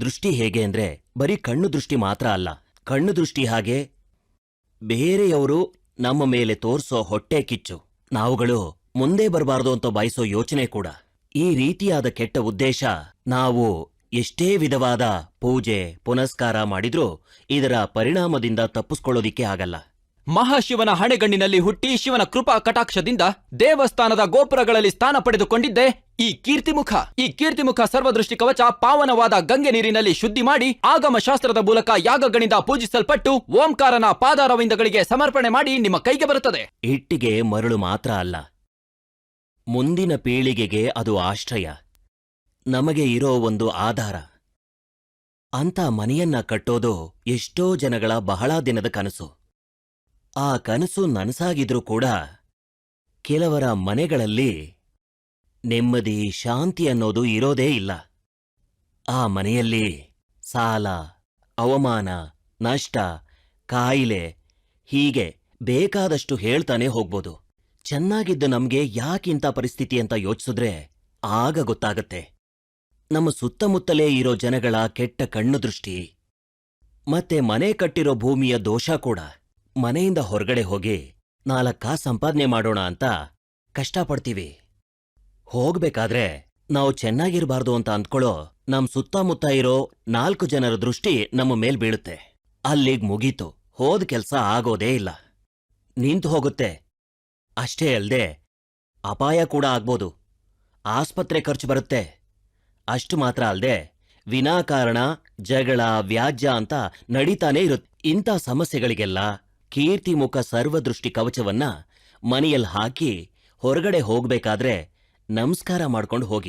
ದೃಷ್ಟಿ ಹೇಗೆ ಅಂದ್ರೆ ಬರೀ ಕಣ್ಣು ದೃಷ್ಟಿ ಮಾತ್ರ ಅಲ್ಲ. ಕಣ್ಣು ದೃಷ್ಟಿ ಹಾಗೆ ಬೇರೆಯವರು ನಮ್ಮ ಮೇಲೆ ತೋರಿಸೋ ಹೊಟ್ಟೆ ಕಿಚ್ಚು. ನಾವುಗಳು ಮುಂದೆ ಬರಬಾರದು ಅಂತ ಬಯಸೋ ಯೋಚನೆ ಕೂಡ. ಈ ರೀತಿಯಾದ ಕೆಟ್ಟ ಉದ್ದೇಶ ನಾವು ಎಷ್ಟೇ ವಿಧವಾದ ಪೂಜೆ, ಪುನಸ್ಕಾರ ಮಾಡಿದ್ರೂ ಇದರ ಪರಿಣಾಮದಿಂದ ತಪ್ಪಿಸ್ಕೊಳ್ಳೋದಿಕ್ಕೆ ಆಗಲ್ಲ. ಮಹಾಶಿವನ ಹಣೆಗಣ್ಣಿನಲ್ಲಿ ಹುಟ್ಟಿ ಶಿವನ ಕೃಪಾ ಕಟಾಕ್ಷದಿಂದ ದೇವಸ್ಥಾನದ ಗೋಪುರಗಳಲ್ಲಿ ಸ್ಥಾನ ಪಡೆದುಕೊಂಡಿದ್ದೆ ಈ ಕೀರ್ತಿಮುಖ. ಈ ಕೀರ್ತಿಮುಖ ಸರ್ವದೃಷ್ಟಿ ಕವಚ ಪಾವನವಾದ ಗಂಗೆ ನೀರಿನಲ್ಲಿ ಶುದ್ಧಿ ಮಾಡಿ ಆಗಮ ಶಾಸ್ತ್ರದ ಮೂಲಕ ಯಾಗಗಳಿಂದ ಪೂಜಿಸಲ್ಪಟ್ಟು ಓಂಕಾರನ ಪಾದಾರವಿಂದಗಳಿಗೆ ಸಮರ್ಪಣೆ ಮಾಡಿ ನಿಮ್ಮ ಕೈಗೆ ಬರುತ್ತದೆ. ಇಟ್ಟಿಗೆ ಮರಳು ಮಾತ್ರ ಅಲ್ಲ. ಮುಂದಿನ ಪೀಳಿಗೆಗೆ ಅದು ಆಶ್ರಯ. ನಮಗೆ ಇರೋ ಒಂದು ಆಧಾರ. ಅಂತ ಮನೆಯನ್ನ ಕಟ್ಟೋದು ಎಷ್ಟೋ ಜನಗಳ ಬಹಳ ದಿನದ ಕನಸು. ಆ ಕನಸು ನನಸಾಗಿದ್ರೂ ಕೂಡ ಕೆಲವರ ಮನೆಗಳಲ್ಲಿ ನೆಮ್ಮದಿ, ಶಾಂತಿ ಅನ್ನೋದು ಇರೋದೇ ಇಲ್ಲ. ಆ ಮನೆಯಲ್ಲಿ ಸಾಲ, ಅವಮಾನ, ನಷ್ಟ, ಕಾಯಿಲೆ ಹೀಗೆ ಬೇಕಾದಷ್ಟು ಹೇಳ್ತಾನೆ ಹೋಗ್ಬೋದು. ಚೆನ್ನಾಗಿದ್ದು ನಮ್ಗೆ ಯಾಕಿಂತ ಪರಿಸ್ಥಿತಿ ಅಂತ ಯೋಚಿಸಿದ್ರೆ ಆಗ ಗೊತ್ತಾಗತ್ತೆ. ನಮ್ಮ ಸುತ್ತಮುತ್ತಲೇ ಇರೋ ಜನಗಳ ಕೆಟ್ಟ ಕಣ್ಣು ದೃಷ್ಟಿ, ಮತ್ತೆ ಮನೆ ಕಟ್ಟಿರೋ ಭೂಮಿಯ ದೋಷ ಕೂಡ. ಮನೆಯಿಂದ ಹೊರಗಡೆ ಹೋಗಿ, ನಾಲ್ಕ ಸಂಪಾದನೆ ಮಾಡೋಣ ಅಂತ ಕಷ್ಟಪಡ್ತೀವಿ. ಹೋಗ್ಬೇಕಾದ್ರೆ ನಾವು ಚೆನ್ನಾಗಿರಬಾರ್ದು ಅಂತ ಅಂದ್ಕೊಳ್ಳೋ ನಮ್ ಸುತ್ತಮುತ್ತ ಇರೋ ನಾಲ್ಕು ಜನರ ದೃಷ್ಟಿ ನಮ್ಮ ಮೇಲ್ ಬೀಳುತ್ತೆ. ಅಲ್ಲಿಗ್ ಮುಗೀತು. ಹೋದ್ ಕೆಲ್ಸ ಆಗೋದೇ ಇಲ್ಲ. ನಿಂತು ಹೋಗುತ್ತೆ. ಅಷ್ಟೇ ಅಲ್ದೆ ಅಪಾಯ ಕೂಡ ಆಗ್ಬೋದು. ಆಸ್ಪತ್ರೆ ಖರ್ಚು ಬರುತ್ತೆ. ಅಷ್ಟು ಮಾತ್ರ ಅಲ್ದೆ ವಿನಾಕಾರಣ, ಜಗಳ, ವ್ಯಾಜ್ಯ ಅಂತ ನಡೀತಾನೇ ಇರುತ್ತೆ ಇಂಥ ಸಮಸ್ಯೆಗಳಿಗೆಲ್ಲ ಕೀರ್ತಿಮುಖ ಸರ್ವದೃಷ್ಟಿ ಕವಚವನ್ನ ಮನೆಯಲ್ಲಿ ಹಾಕಿ ಹೊರಗಡೆ ಹೋಗ್ಬೇಕಾದ್ರೆ ನಮಸ್ಕಾರ ಮಾಡ್ಕೊಂಡು ಹೋಗಿ.